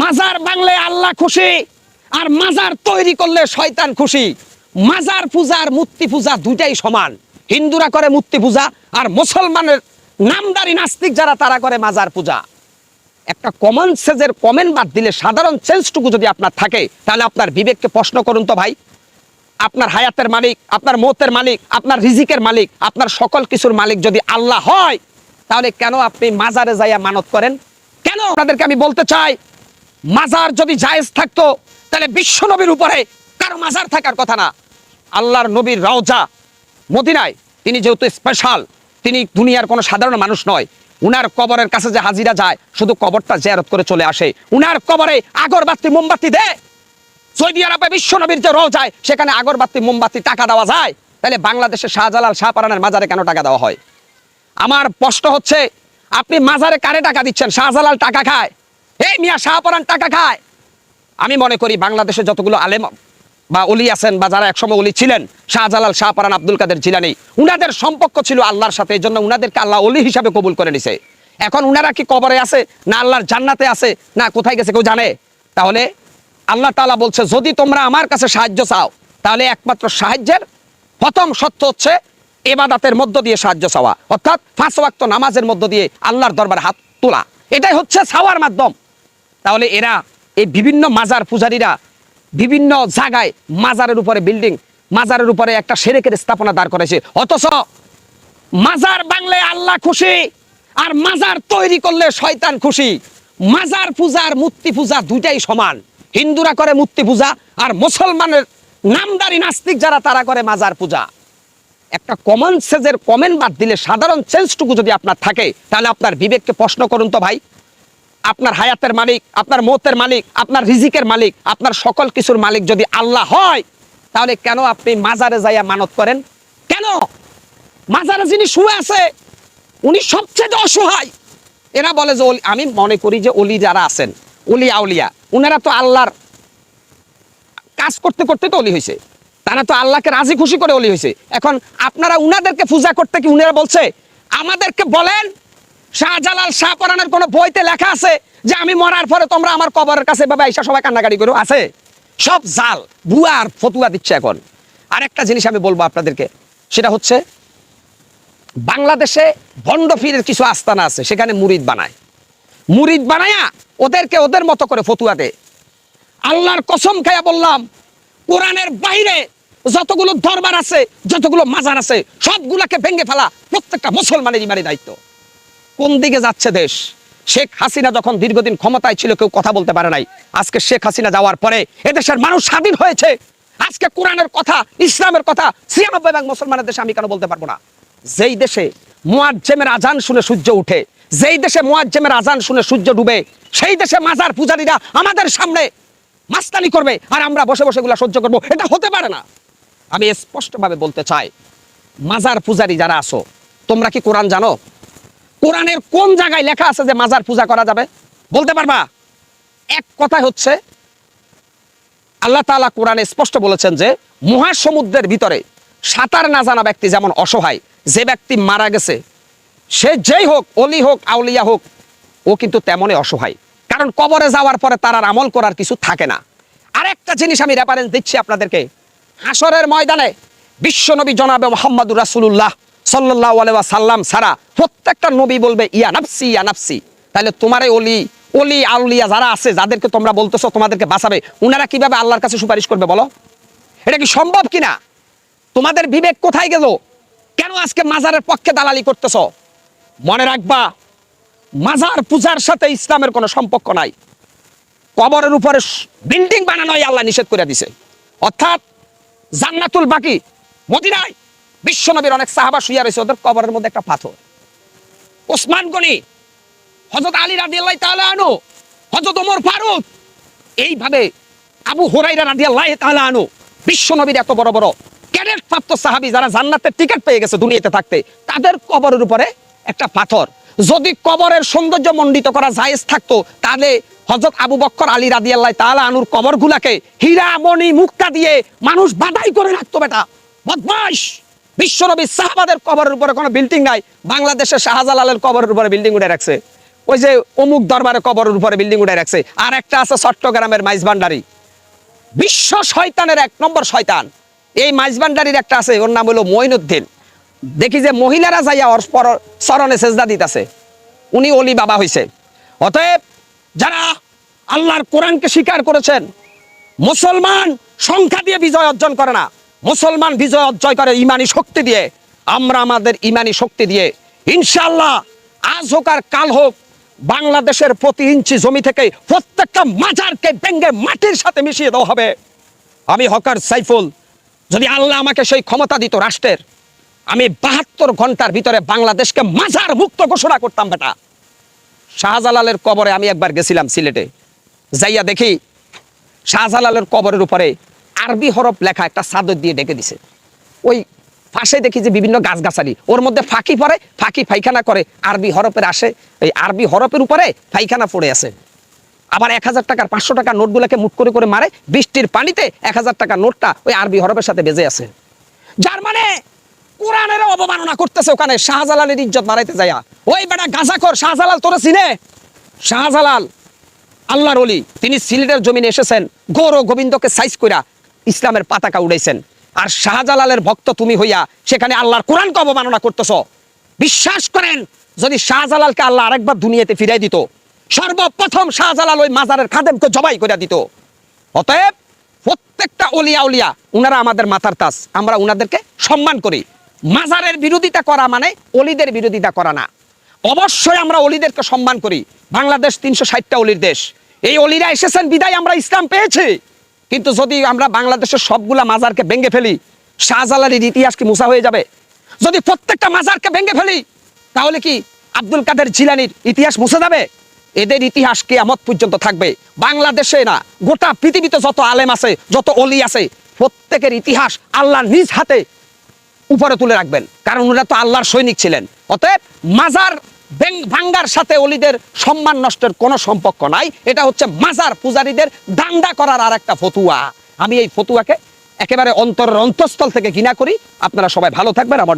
মাজার বাংলে আল্লাহ খুশি, আর মাজার তৈরি করলে শয়তান খুশি। মাজার পূজার মূর্তি পূজা দুইটাই সমান। হিন্দুরা করে মূর্তি পূজা, আর মুসলমানের নামদারি নাস্তিক যারা, তারা করে মাজার পূজা। একটা কমন সেজের কমেন্ট বাদ দিলে সাধারণ সেন্সটুকু যদি আপনার থাকে, তাহলে আপনার বিবেককে প্রশ্ন করুন তো ভাই। আপনার হায়াতের মালিক, আপনার মতের মালিক, আপনার রিজিকের মালিক, আপনার সকল কিছুর মালিক যদি আল্লাহ হয়, তাহলে কেন আপনি মাজারে যাইয়া মানত করেন? কেন আপনাদেরকে আমি বলতে চাই মাজার যদি জায়েজ থাকতো, তাহলে বিশ্ব নবীর উপরে কারও মাজার থাকার কথা না। আল্লাহর নবীর রওজা মদিনায়, তিনি যেহেতু স্পেশাল তিনি দুনিয়ার কোনো সাধারণ মানুষ নয়। উনার কবরের কাছে যে হাজিরা যায়, শুধু কবরটা জেয়ারত করে চলে আসে। উনার কবরে আগরবাতি, মোমবাতি দেয় সৌদি আরবে বিশ্ব নবীর যে রোজায় সেখানে আগরবাতি, মোমবাতি টাকা দেওয়া যায়। তাহলে বাংলাদেশে শাহজালাল শাহপারানের মাজারে কেন টাকা দেওয়া হয়? আমার প্রশ্ন হচ্ছে, আপনি মাজারে কারে টাকা দিচ্ছেন? শাহজালাল টাকা খায়। এই মিয়া শাহপারান টাকা খায়। আমি মনে করি বাংলাদেশে যতগুলো আলেম বা অলি আছেন বা যারা একসময় অলি ছিলেন, শাহজালাল শাহপারান আব্দুল কাদের জিলানি, উনাদের সম্পর্ক ছিল আল্লাহর সাথে, এই জন্য উনাদেরকে আল্লাহ অলি হিসাবে কবুল করে নিছে। এখন উনারা কি কবরে আছে, না আল্লাহর জান্নাতে আছে, না কোথায় গেছে কেউ জানে? তাহলে আল্লাহ তাআলা বলছে, যদি তোমরা আমার কাছে সাহায্য চাও, তাহলে একমাত্র সাহায্যের প্রথম সত্য হচ্ছে এবাদাতের মধ্য দিয়ে সাহায্য চাওয়া। অর্থাৎ পাঁচ ওয়াক্ত নামাজের মধ্য দিয়ে আল্লাহর দরবার হাত তোলা। এটাই হচ্ছে চাওয়ার মাধ্যম। তাহলে এরা এই বিভিন্ন মাজার পূজারীরা বিভিন্ন জায়গায় মাজারের উপরে বিল্ডিং মাজারের উপরে একটা সেরেকের স্থাপনা দাঁড় করেছে। অথচ মাজার বাংলে আল্লাহ খুশি আর মাজার তৈরি করলে শয়তান খুশি। মাজার পূজা আর মূর্তি পূজা দুইটাই সমান। হিন্দুরা করে মূর্তি পূজা আর মুসলমানের নামদারি নাস্তিক যারা, তারা করে মাজার পূজা। একটা কমন সেজের কমেন্ট বাদ দিলে সাধারণ সেন্সটুকু যদি আপনার থাকে, তাহলে আপনার বিবেককে প্রশ্ন করুন তো ভাই। আপনার হায়াতের মালিক, আপনার মতের মালিক, আপনার রিজিকের মালিক, আপনার সকল কিছুর মালিক যদি আল্লাহ হয়, তাহলে কেন আপনি মাজারে যাইয়া মানত করেন? কেন? মাজারে যিনি শুয়ে আছে, উনি সবচেয়ে অসহায়। এরা বলে যে আমি মনে করি যে অলি যারা আছেন অলি উলিয়া, উনারা তো আল্লাহর কাজ করতে করতে তো অলি হয়েছে তারা তো আল্লাহকে রাজি খুশি করে অলি হয়েছে এখন আপনারা উনাদেরকে পূজা করতে কি উনারা বলছে? আমাদেরকে বলেন শাহজালাল শাহ শাহপরানের কোনো বইতে লেখা আছে যে আমি মরার পরে তোমরা আমার কবরের কাছে বাবা ঈশা সবাই কান্নাকাটি করো? আছে? সব জাল বুয়া আর ফতুয়া দিচ্ছে এখন। আরেকটা জিনিস আমি বলব আপনাদেরকে, সেটা হচ্ছে বাংলাদেশে ভণ্ড ফিরের কিছু আস্তানা আছে, সেখানে মুরিদ বানায়। মুরিদ বানায়া ওদেরকে ওদের মতো করে ফতুয়া দেয়। আল্লাহর কসম খাইয়া বললাম, কোরআনের বাইরে যতগুলো দরবার আছে, যতগুলো মাজার আছে, সবগুলাকে ভেঙে ফেলা প্রত্যেকটা মুসলমানের ইমানি দায়িত্ব। কোন দিকে যাচ্ছে দেশ? ছিলেক হাসিনা যখন দীর্ঘদিন ক্ষমতায় ছিল, কেউ কথা বলতে পারে নাই। আজকে শেখ হাসিনা যাওয়ার পরে এদেশের মানুষ স্বাধীন হয়েছে। আজকে কোরআনের কথা, ইসলামের কথা, ছিয়ানব্বই ভাগ মুসলমানের দেশে আমি কেন বলতে পারব না? যেই দেশে মুয়াজ্জেমের আজান শুনে সূর্য উঠে, যেই দেশে মুয়াজ্জেমের আজান শুনে সূর্য ডুবে, সেই দেশে মাজার পূজারীরা আমাদের সামনে মাস্তানি করবে আর আমরা বসে বসে এগুলা সহ্য করব। এটা হতে পারে না। আমি স্পষ্টভাবে বলতে চাই, মাজার পূজারী যারা আছো, তোমরা কি কোরআন জানো? কোরআনের কোন জায়গায় লেখা আছে যে মাজার পূজা করা যাবে? বলতে পারবা? এক কথায় হচ্ছে, আল্লাহ তাআলা কোরআনে স্পষ্ট বলেছেন যে, মহাসমুদ্রের ভিতরে সাঁতার না জানা ব্যক্তি যেমন অসহায়, যে ব্যক্তি মারা গেছে, সে যেই হোক, অলি হোক, আউলিয়া হোক, ও কিন্তু তেমনই অসহায়। কারণ কবরে যাওয়ার পরে তার আর আমল করার কিছু থাকে না। আরেকটা জিনিস আমি রেফারেন্স দিচ্ছি আপনাদেরকে। হাসরের ময়দানে বিশ্বনবী জনাবে মোহাম্মদুর রাসূলুল্লাহ ওয়াসাল্লাম ছাড়া প্রত্যেকটা নবী বলবে, ইয়া ইয়া তাহলে অলি অলি আউলিয়া যারা আছে, যাদেরকে তোমরা বলতেছো তোমাদেরকে বাঁচাবে, উনারা কীভাবে আল্লাহর কাছে সুপারিশ করবে বলো? এটা কি সম্ভব কিনা? তোমাদের বিবেক কোথায় গেল? কেন আজকে মাজারের পক্ষে দালালি করতেছ? মনে রাখবা, মাজার পূজার সাথে ইসলামের কোনো সম্পর্ক নাই। কবরের উপরে বিল্ডিং বানানোই আল্লাহ নিষেধ করে দিছে। অর্থাৎ জান্নাতুল বাকি, মদিনায় বিশ্বনবীর অনেক সাহাবা শুইয়া রয়েছে, ওদের কবরের মধ্যে একটা পাথর। ওসমান গনি হজরত আলী আল্লাহ তাআলা আনু হজরত ওমর ফারুক, এইভাবে আবু হুরাইরা রাদি আল্লাহ তাআলা আনু বিশ্বনবীর এত বড় বড় ক্যাডেট প্রাপ্ত সাহাবী যারা জান্নাতের টিকিট পেয়ে গেছে দুনিয়াতে থাকতে, তাদের কবরের উপরে একটা পাথর। যদি কবরের সৌন্দর্য মণ্ডিত করা জায়েজ থাকতো, তাহলে হজরত আবু বক্কর আলী রাদি আল্লাহ তাআলা আনুর কবরগুলাকে হীরা মণি মুক্তা দিয়ে মানুষ বাধাই করে রাখতো বেটা। বদমাশ! বিশ্বনবী সাহাবাদের কবরের উপরে কোনো বিল্ডিং নাই, বাংলাদেশের শাহজালালের কবরের উপরে বিল্ডিং উঠে রাখছে। ওই যে অমুক দরবারে কবরের উপরে বিল্ডিং উঠে রাখছে। আর একটা আছে চট্টগ্রামের মাইজবান্ডারি বিশ্ব শয়তানের এক নম্বর শয়তান। এই মাইজবান্ডারির একটা আছে, ওর নাম হলো মঈনুদ্দিন। দেখি যে মহিলারা যাইয়া ওর পর চরণে সেজদা দিতেছে। উনি অলি বাবা হইছে। অতএব যারা আল্লাহর কোরআনকে স্বীকার করেছেন, মুসলমান সংখ্যা দিয়ে বিজয় অর্জন করে না। মুসলমান বিজয় অর্জন করে ইমানি শক্তি দিয়ে, আমরা আমাদের ইমানি শক্তি দিয়ে ইনশাল্লাহ আজ হোক আর কাল হোক, বাংলাদেশের প্রতি ইঞ্চি জমি থেকে প্রত্যেকটা মাজারকে ব্যঙ্গে মাটির সাথে মিশিয়ে দেওয়া হবে। আমি হকার সাইফুল, যদি আল্লাহ আমাকে সেই ক্ষমতা দিত রাষ্ট্রের, আমি বাহাত্তর ঘণ্টার ভিতরে বাংলাদেশকে মাজার মুক্ত ঘোষণা করতাম, বেটা। শাহজালালের কবরে আমি একবার গেছিলাম সিলেটে। যাইয়া দেখি, শাহজালালের কবরের উপরে আরবি হরফ লেখা একটা চাদর দিয়ে ডেকে দিছে। ওই পাশে দেখি যে বিভিন্ন গাছগাছালি। ওর মধ্যে ফাঁকি পড়ে, ফাঁকি পায়খানা করে। আরবি হরফের আসে, এই আরবি হরফের উপরে পায়খানা পড়ে আছে। আবার এক হাজার টাকার পাঁচশো টাকার নোটগুলোকে মুট করে করে মারে, বৃষ্টির পানিতে এক হাজার টাকার নোটটা ওই আরবি হরফের সাথে বেজে আছে। যার মানে কোরআনের অবমাননা করতেছে ওখানে, শাহজালালের ইজ্জত মারাইতে যায়া ওই বেটা গাজাখর, শাহজালাল তোরা চিনে? শাহজালাল, আল্লাহর অলি তিনি সিলেটের জমিনে এসেছেন। গৌর গোবিন্দকে সাইজ কইরা ইসলামের পাতাকা উড়াইছেন। আর শাহজালালের ভক্ত তুমি হইয়া সেখানে আল্লাহর কোরআনকে অবমাননা করতেছ? বিশ্বাস করেন, যদি শাহজালালকে আল্লাহ আরেকবার দুনিয়াতে ফিরাই দিত, সর্বপ্রথম শাহজালাল ওই মাজারের খাদেমকে জবাই করে দিত। অতএব প্রত্যেকটা অলিয়া উলিয়া, উনারা আমাদের মাথার তাস, আমরা উনাদেরকে সম্মান করি। মাজারের বিরোধিতা করা মানে অলিদের বিরোধিতা করা না। অবশ্যই আমরা অলিদেরকে সম্মান করি। বাংলাদেশ তিনশো ষাটটা অলির দেশ। এই অলিরা এসেছেন, বিদায় আমরা ইসলাম পেয়েছি। কিন্তু যদি আমরা বাংলাদেশের সবগুলা মাজারকে ভেঙে ফেলি, শাহজালালের ইতিহাস কি মুসা হয়ে যাবে? যদি প্রত্যেকটা মাজারকে ভেঙে ফেলি, তাহলে কি আব্দুল কাদের জিলানির ইতিহাস মুছে যাবে? এদের ইতিহাস কেয়ামত পর্যন্ত থাকবে। বাংলাদেশে না, গোটা পৃথিবীতে যত আলেম আছে, যত অলি আছে, প্রত্যেকের ইতিহাস আল্লাহ নিজ হাতে উপরে তুলে রাখবেন। কারণ ওরা তো আল্লাহর সৈনিক ছিলেন। অতএব মাজার ভাঙ্গার সাথে অলিদের সম্মান নষ্টের কোনো সম্পর্ক নাই। এটা হচ্ছে মাজার পূজারীদের দাঙ্গা করার আর একটা ফতুয়া। আমি এই ফতুয়াকে একেবারে অন্তরের অন্তঃস্থল থেকে ঘৃণা করি। আপনারা সবাই ভালো থাকবেন। আমার